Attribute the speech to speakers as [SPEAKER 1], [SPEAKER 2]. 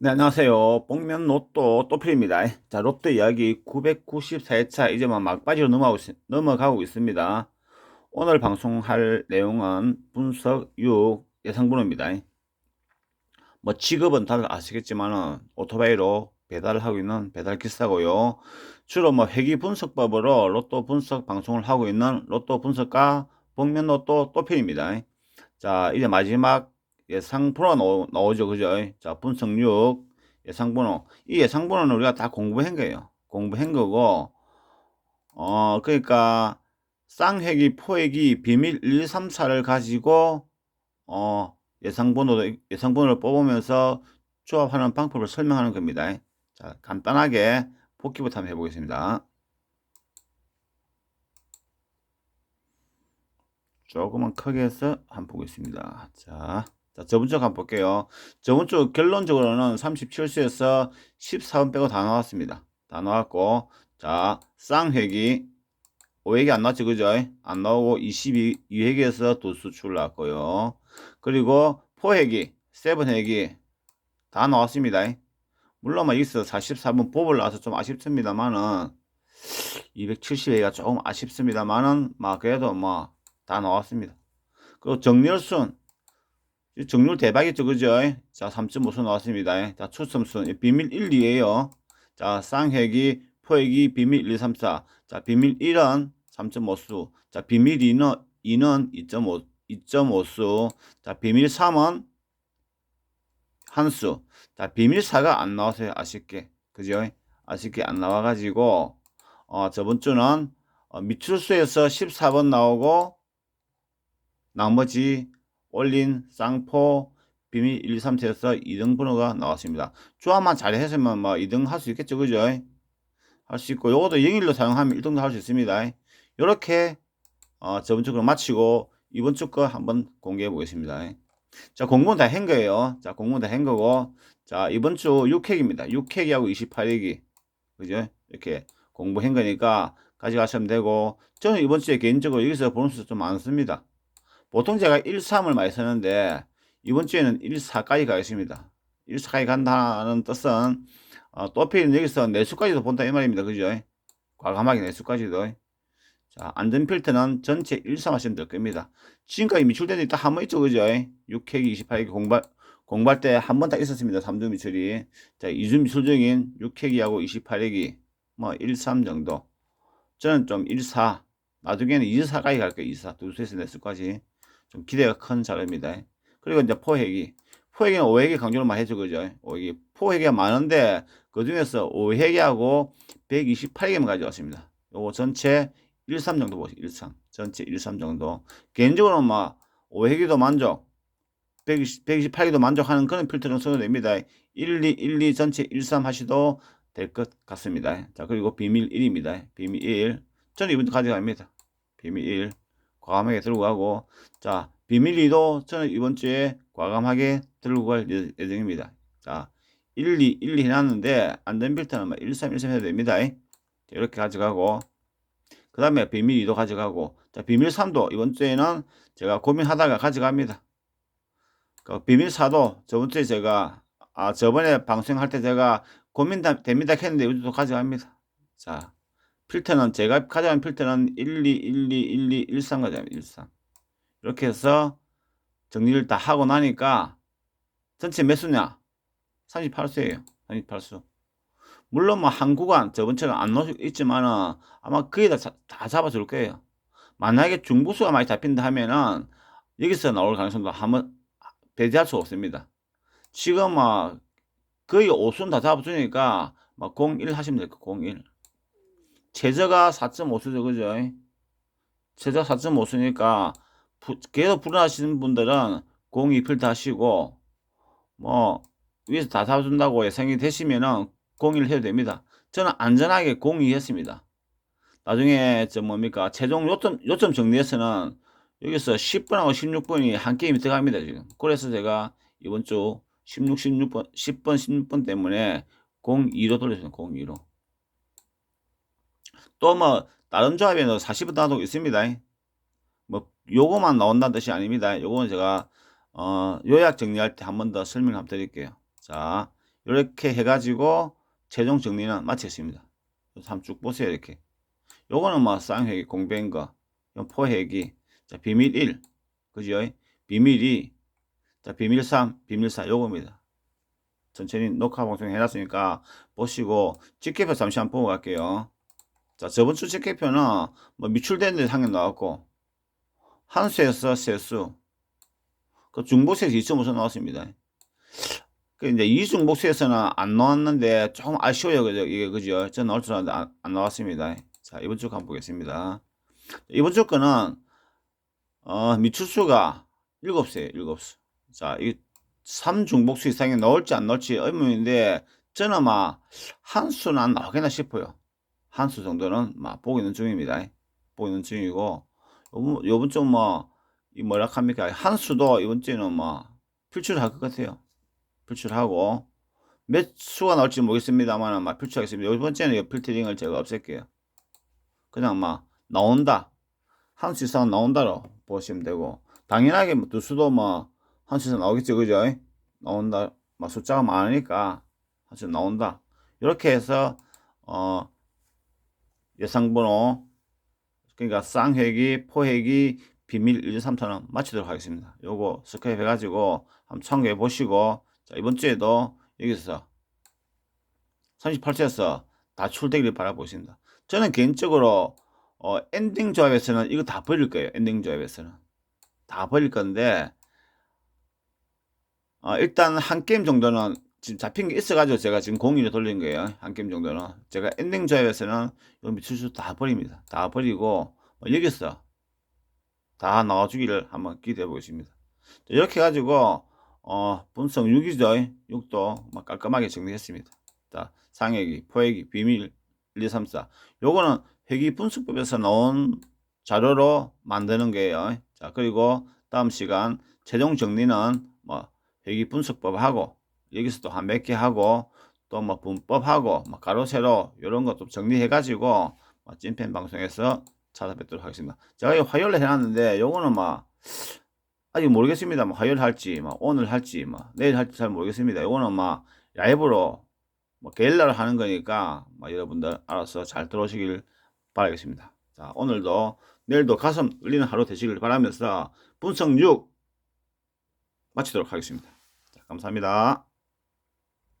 [SPEAKER 1] 네, 안녕하세요. 복면 로또 또필입니다. 자, 로또 이야기 994회차 이제 막 막바지로 넘어가고, 있- 넘어가고 있습니다. 오늘 방송할 내용은 분석 6 예상번호입니다. 뭐 직업은 다들 아시겠지만은 오토바이로 배달을 하고 있는 배달 기사고요. 주로 뭐 회기 분석법으로 로또 분석 방송을 하고 있는 로또 분석가 복면 로또 또필입니다. 자, 이제 마지막 예상번호 나오, 나오죠. 그죠? 자, 분석 6 예상번호. 이 예상번호는 우리가 다 공부한 거예요. 공부한 거고, 어, 그러니까, 쌍회기, 포회기, 비밀 1, 3, 4를 가지고, 어, 예상번호, 예상번호를 뽑으면서 조합하는 방법을 설명하는 겁니다. 자, 간단하게 복기부터 한번 해보겠습니다. 조금만 크게 해서 한번 보겠습니다. 자, 자, 저번 주 한번 볼게요. 저번 주 결론적으로는 37수에서 14번 빼고 다 나왔습니다. 다 나왔고, 자, 쌍회기, 5회기 안 나왔죠, 그죠? 안 나오고 22회기에서 두수 출났고요. 그리고 포회기, 세븐회기 다 나왔습니다. 물론 막 여기서 44번 뽑을 나와서 좀 아쉽습니다만은 270회가 조금 아쉽습니다만은 막 그래도 뭐 다 나왔습니다. 그리고 정렬순 정률 대박이죠, 그죠? 자, 3.5수 나왔습니다. 자, 추첨순 비밀 1, 2에요. 자, 쌍회기, 포회기, 비밀 1, 2, 3, 4. 자, 비밀 1은 3.5수. 자, 비밀 2는 2는 2.5 2.5수. 자, 비밀 3은 한 수. 자, 비밀 4가 안 나왔어요. 아쉽게. 그죠? 아쉽게 안 나와가지고, 어, 저번 주는 어, 미출수에서 14번 나오고, 나머지 올린 쌍포 비밀 1, 2, 3세에서 2등 번호가 나왔습니다. 조합만 잘 했으면 뭐 2등 할 수 있겠죠. 그죠? 할 수 있고, 요것도 영일로 사용하면 1등도 할 수 있습니다. 요렇게, 어, 저번 주 거 마치고, 이번 주 거 한번 공개해 보겠습니다. 자, 공부는 다 한 거예요. 자, 공부는 다 한 거고, 자, 이번 주 6회기입니다. 6회기하고 28회기. 그죠? 이렇게 공부한 거니까 가져가시면 되고, 저는 이번 주에 개인적으로 여기서 보는 수좀 많습니다. 보통 제가 1, 3을 많이 쓰는데, 이번 주에는 1, 4까지 가겠습니다. 1, 4까지 간다는 뜻은, 어, 또필은 여기서 내수까지도 본다 이 말입니다. 그죠? 과감하게 내수까지도. 자, 안전 필터는 전체 1, 3 하시면 될 겁니다. 지금까지 미출된 데딱 한 번 있죠. 그죠? 6회기, 28회기 공발, 공발 때한 번 딱 있었습니다. 3주 미출이. 자, 2주 미출 중인 6회기하고 28회기, 뭐, 1, 3 정도. 저는 좀 1, 4, 나중에는 2, 4까지 갈 거예요. 2, 4, 두 수에서 내수까지. 좀 기대가 큰 자료입니다. 그리고 이제 포획이. 포획이는 5회기 강조를 많이 해줘, 그죠? 5회기. 포획이가 많은데, 그 중에서 5회기하고 128회기만 가져왔습니다. 요거 전체 1, 3 정도 보세요. 1, 3. 전체 1, 3 정도. 개인적으로는 막, 5회기도 만족, 120, 128기도 만족하는 그런 필터는 써도 됩니다. 1, 2, 1, 2 전체 1, 3 하셔도 될 것 같습니다. 자, 그리고 비밀 1입니다. 비밀 1. 저는 이분도 가져갑니다. 비밀 1. 과감하게 들고 가고 자 비밀 2도 저는 이번 주에 과감하게 들고 갈 예- 예정입니다. 자 1, 2, 1, 2 해놨는데 안된 필터는 1, 3, 1, 3 해도 됩니다. 이렇게 가져가고 그 다음에 비밀 2도 가져가고 자 비밀 3도 이번 주에는 제가 고민하다가 가져갑니다. 그 비밀 4도 저번 주에 제가 아 저번에 방송할 때 제가 고민 됩니다 했는데 이번도 가져갑니다. 자 필터는 제가 가져간 필터는 1, 2, 1, 2, 1, 2, 1, 3 가져갑니다. 1, 3. 이렇게 해서 정리를 다 하고 나니까 전체 몇 수냐? 38수예요. 38수. 물론 뭐 한 구간 저번처럼 안 넣을 수 있지만은 아마 거의 다, 다 잡아줄 거예요. 만약에 중부수가 많이 잡힌다 하면은 여기서 나올 가능성도 한번 배제할 수 없습니다. 지금 막 거의 5수는 다 잡아주니까 막 01 하시면 될 거예요. 01. 최저가 4.5수죠, 그죠? 최저 4.5수니까 계속 불안하시는 분들은 02 필터 하시고 뭐 위에서 다 잡아준다고 예상이 되시면은 01 해도 됩니다. 저는 안전하게 02 했습니다. 나중에 저 뭡니까 최종 요점 요점 정리해서는 여기서 10번하고 16번이 한 게임이 들어갑니다 지금. 그래서 제가 이번 주 16, 16번, 10번, 16번 때문에 02로 돌렸어요. 02로. 또 뭐 다른 조합에는 40번 나도 있습니다. 뭐 요거만 나온다는 뜻이 아닙니다. 요거는 제가 어, 요약 정리할 때 한 번 더 설명 한번 드릴게요. 자, 이렇게 해가지고 최종 정리는 마치겠습니다. 한번 쭉 보세요 이렇게. 요거는 뭐 쌍회기 공배인 거, 요 포회기, 자 비밀 1, 그죠? 비밀 2, 자 비밀 3, 비밀 4 요겁니다. 천천히 녹화 방송 해놨으니까 보시고 집계표 잠시 한번 보고 갈게요. 자 저번 주 집계표는 뭐 미출된 데 상에 나왔고 한수에서 세수, 그 중복세에서 2.5수 나왔습니다. 그 이제 이중복수에서는 안 나왔는데 조금 아쉬워요, 그죠? 이게 그죠? 전 나올 줄 알았는데 안, 안 나왔습니다. 자 이번 주 한번 보겠습니다. 이번 주 거는 어, 미출수가 7수예요, 7수. 자, 이 3중복수 이상이 나올지 안 나올지 의문인데 저는 막 한 수는 안 나오겠나 싶어요. 한 수 정도는 있는 중입니다. 보고 있는 중이고 요번, 요번 주 뭐, 이 뭐라 합니까? 한 수도 이번 주에는 뭐 필출할 것 같아요. 필출하고 몇 수가 나올지 모르겠습니다만 막 필출하겠습니다. 이번 주에는 필터링을 제가 없앨게요. 그냥 막 나온다. 한 수 이상 나온다로 보시면 되고 당연하게 뭐두 수도 뭐한 수 이상 나오겠죠. 그죠? 나온다. 막 숫자가 많으니까 한 수 나온다. 이렇게 해서 어 예상번호 그러니까 쌍회기, 포회기, 비밀 1, 2, 3차는 마치도록 하겠습니다. 요거 스크랩 해가지고 한번 참고해 보시고 자 이번 주에도 여기서 38초에서 다 출되기를 바라보겠습니다. 저는 개인적으로 어, 엔딩 조합에서는 이거 다 버릴 거예요. 엔딩 조합에서는 다 버릴 건데 어, 일단 한 게임 정도는 지금 잡힌 게 있어가지고 제가 지금 공유를 돌린 거예요. 한 게임 정도는 제가 엔딩 조합에서는 요 미출수 다 버립니다. 다 버리고 어, 여기서 다 나와주기를 한번 기대해 보겠습니다. 이렇게 해가지고 어, 분석 6이죠. 6도 막 깔끔하게 정리했습니다. 자, 상액이, 포액이, 비밀 1, 2, 3, 4. 요거는 회계 분석법에서 나온 자료로 만드는 거예요. 자, 그리고 다음 시간 최종 정리는 뭐 회계 분석법하고 여기서 또 한 몇 개 하고 또 뭐 분법하고 뭐 가로 세로 이런 것도 정리해 가지고 뭐 찐팬 방송에서 찾아뵙도록 하겠습니다. 제가 이 화요일에 해놨는데 요거는 막 아직 모르겠습니다. 뭐 화요일 할지, 뭐 오늘 할지, 뭐 내일 할지 잘 모르겠습니다. 이거는 막 라이브로 뭐 게릴라로 하는 거니까 뭐 여러분들 알아서 잘 들어오시길 바라겠습니다. 자, 오늘도 내일도 가슴 울리는 하루 되시길 바라면서 분석 6 마치도록 하겠습니다. 자, 감사합니다.